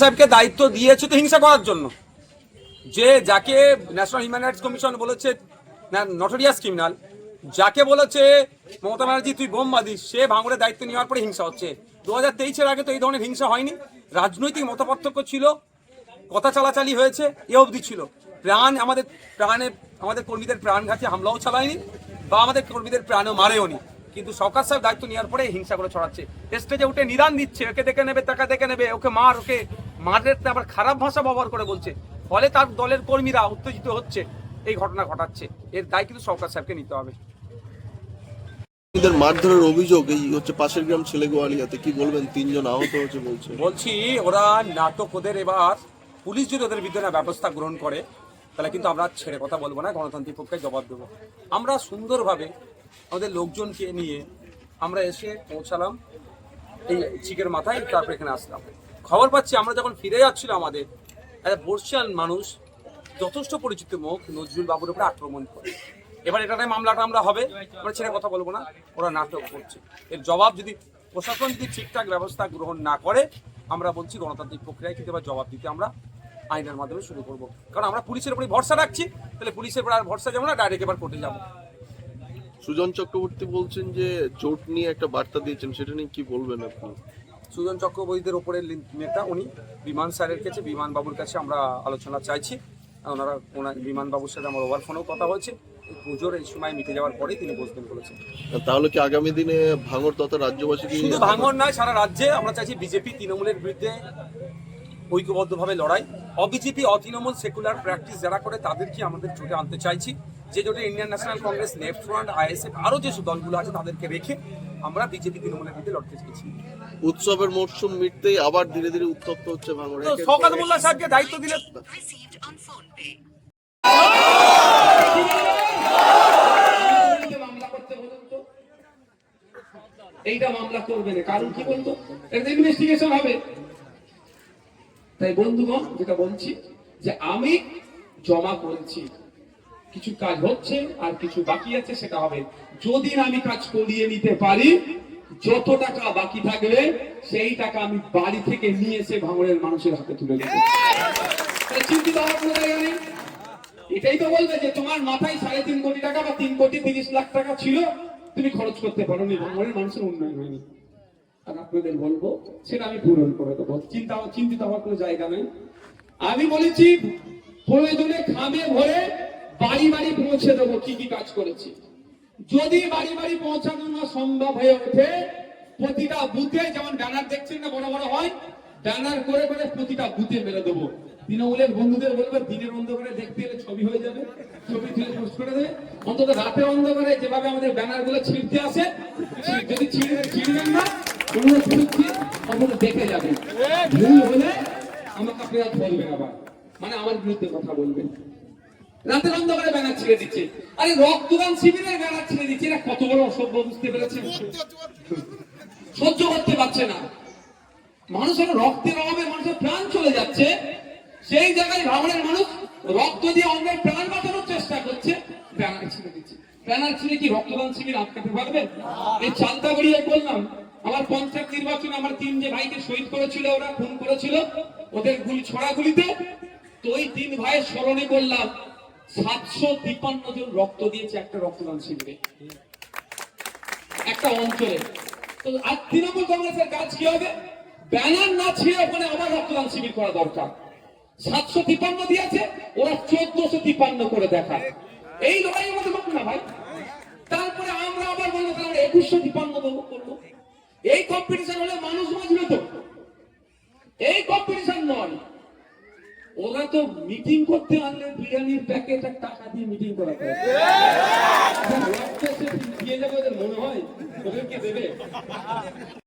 সাহেবকে দায়িত্ব দিয়েছে তো হিংসা করার জন্য। যে যাকে ন্যাশনাল হিউম্যান রাইটস কমিশন বলেছে নটোরিয়াস ক্রিমিনাল যাকে বলেছে, মমতা ব্যানার্জি, তুই বোম বাঁধিস, সে ভাঙড়ের দায়িত্ব নেওয়ার পরে হিংসা হচ্ছে। দু হাজার তেইশের আগে তো এই ধরনের হিংসা হয়নি। রাজনৈতিক মতপার্থক্য ছিল, কথা চালাচালি হয়েছে, এ অবধি ছিল। প্রাণ আমাদের প্রাণে, আমাদের কর্মীদের প্রাণঘাতী হামলাও চালায়নি বা আমাদের কর্মীদের প্রাণও মারেও নি। কিন্তু সরকার সাহেব দায়িত্ব নেওয়ার পরে হিংসা করে ছড়াচ্ছে। স্টেজে উঠে নিদান দিচ্ছে ওকে দেখে নেবে টাকা দেখে নেবে, ওকে মার, ওকে মারের আবার খারাপ ভাষা ব্যবহার করে বলছে। ফলে তার দলের কর্মীরা উত্তেজিত হচ্ছে। এই ঘটনা ঘটাচ্ছে। এর দায় কিন্তু সরকার সাহেবকে নিতে হবে। মারধরের অভিযোগ এই হচ্ছে পাশের গ্রাম ছেলেগোয়ালিয়াতে। কি বলবেন? তিনজন আহত হয়েছে বলছে। বলছি ওরা নাটক ওদের এবার পুলিশ যদি ওদের বিরুদ্ধে না ব্যবস্থা গ্রহণ করে তাহলে কিন্তু আমরা ছেড়ে কথা বলব না গণতান্ত্রিক পক্ষে জবাব দেবো। আমরা সুন্দরভাবে আমাদের লোকজনকে নিয়ে আমরা এসে পৌঁছালাম। এই চিকের মাথায় তারপর এখানে আসলাম। খবর পাচ্ছি, আমরা যখন ফিরে যাচ্ছিলাম আমাদের, একটা বর্ষিয়ান মানুষ, যথেষ্ট পরিচিত মুখ, নজরুল বাবুর উপরে আক্রমণ করে। এবার এটা মামলাটা আমরা হবে, আমরা ছেড়ে কথা বলব না, ওরা নাটক করছে। এর জবাব যদি, প্রশাসন যদি ঠিকঠাক ব্যবস্থা গ্রহণ না করে, আমরা বলছি গণতান্ত্রিক প্রক্রিয়ায় কিন্তু এবার জবাব দিতে আমরা আইনের মাধ্যমে শুরু করব। কারণ আমরা পুলিশের উপরে ভরসা রাখছি, তাহলে পুলিশের উপর আর ভরসা যাব না ডাইরেক্ট এবার কোর্টে যাব। সুজন চক্রবর্তী বলছেন যে জোট নিয়ে একটা বার্তা দিয়েছেন, সেটা নিয়ে কি বলবেন আপনি? সুজন চক্রবর্তীদের ওপরে নেতা উনি বিমান স্যারের কাছে বিমান বাবুর কাছে আমরা আলোচনা চাইছি। ওনারা ওনার বিমান বাবুর সাথে আমার ওভার ফোনেও কথা হয়েছে। পুজোর এই সময় মিটে যাওয়ার পরেই তিনি বসবেন বলেছেন। তাহলে কি আগামী দিনে ভাঙর তথা রাজ্যবাসী শুধু ভাঙন নয় সারা রাজ্যে আমরা চাইছি বিজেপি তৃণমূলের বিরুদ্ধে ঐক্যবদ্ধভাবে লড়াই। অবিজেপি অতৃণমূল সেকুলার প্র্যাকটিস যারা করে তাদেরকে আমাদের জোটে আনতে চাইছি? যে জোটে Indian National Congress Left Front ISF আরও যেসব দলগুলো আছে তাদেরকে রেখে আমরা বিজেপি তৃণমূলের বিরুদ্ধে লড়তে চাইছি উৎসবের মরশুম মিটতেই আবার ধীরে ধীরে উত্তপ্ত হচ্ছে ভাঙড়ে। শওকত মোল্লা সাহেবকে দায়িত্ব দিলে. এইটা মামলা করবে না। কারণ কি বলতো? এটা ইনভেস্টিগেশন হবে। তাই বন্ধুগণ যেটা বলছি যে আমি জমা করেছি। কিছু কাজ হচ্ছে আর কিছু বাকি আছে, সেটা হবে। যদি আমি কাজ করিয়ে নিতে পারি, যত টাকা বাকি থাকবে, সেই টাকা আমি বাড়ি থেকে নিয়ে এসে ভাঙড়ের মানুষের হাতে তুলে চিন্তিত এটাই তো বলবে যে তোমার মাথায় সাড়ে তিন কোটি টাকা বা তিন কোটি তিরিশ লাখ টাকা ছিল, তুমি খরচ করতে পারো নি বাংলার মানুষের উন্নয়ন হয়নি। আর আপনাদের বলব, সেটা আমি পূরণ করে দেবো। চিন্তা চিন্তিত হওয়ার কোনো জায়গা নেই। আমি বলেছি, প্রয়োজনে খামে ভরে বাড়ি বাড়ি পৌঁছে দেবো, কি কি কাজ করেছি। যদি বাড়ি বাড়ি পৌঁছানো না সম্ভব হয়ে ওঠে, প্রতিটা বুথে যেমন ব্যানার দেখছেন না, বড় বড় হয়, ব্যানার করে করে প্রতিটা বুথে মেরে দেবো। তৃণমূলের বন্ধুদের বলবে, দিনের অন্ধকারে দেখতে এলে ছবি হয়ে যাবে, ছবি তুলে পোস্ট করে দেবে। অন্তত অন্ধকারে যেভাবে আমাদের ব্যানারগুলো ছিঁড়তে আসে, যদি ছিঁড়ে ছিঁড়বেন না অনুরোধ করছি অন্তত দেখে যাবেন। ভুল হলে আমাকে আপনারা ধরবেন আবার। মানে আমার বিরুদ্ধে কথা বলবেন। রাতের অন্ধকারে ব্যানার ছিঁড়ে দিচ্ছে। আরে রক্তদান শিবিরের ব্যানার ছিঁড়ে দিচ্ছে। এটা কত বড় অসভ্য, বুঝতে পেরেছেন? সহ্য করতে পারছে না। মানুষের রক্তের অভাবে মানুষের প্রাণ চলে যাচ্ছে। সেই জায়গায় ভাঙড়ের মানুষ রক্ত দিয়ে অন্যের প্রাণ বাঁচানোর চেষ্টা করছে। ব্যানার ছিঁড়ে দিচ্ছে। ব্যানার ছিঁড়ে কি রক্তদান শিবির আটকাতে পারবে? এই চালতা গড়িয়ে বললাম, আমার পঞ্চায়েত নির্বাচনে আমার তিন যে ভাইকে শহীদ করেছিল, ওরা খুন করেছিল। ওদের গুলি ছড়া গুলিতে তো ওই তিন ভাইয়ের স্মরণে বললাম সাতশো তিপ্পান্ন জন রক্ত দিয়েছে একটা রক্তদান শিবিরে। একটা অঞ্চলে। তো আর তৃণমূল কংগ্রেসের কাজ কি হবে? ব্যানার না ছিঁড়ে ওখানে আবার রক্তদান শিবির করা দরকার। সাতশো তিপ্পান্ন দিয়েছে, ওরা চোদ্দশো তিপ্পান্ন করে দেখায়। এই লড়াই আমাদের হোক না ভাই। তারপরে আমরা আবার বলব, তাহলে একুশশো তিপ্পান্ন দেবো করব। এই কম্পিটিশন হলে মানুষ বাঁচবে তো। এই কম্পিটিশন নয়। ওরা তো মিটিং করতে আনলে বিরিয়ানির প্যাকেট আর টাকা দিয়ে মিটিং করাতে দিয়ে যাবে ওদের মনে হয় ওদেরকে দেবে।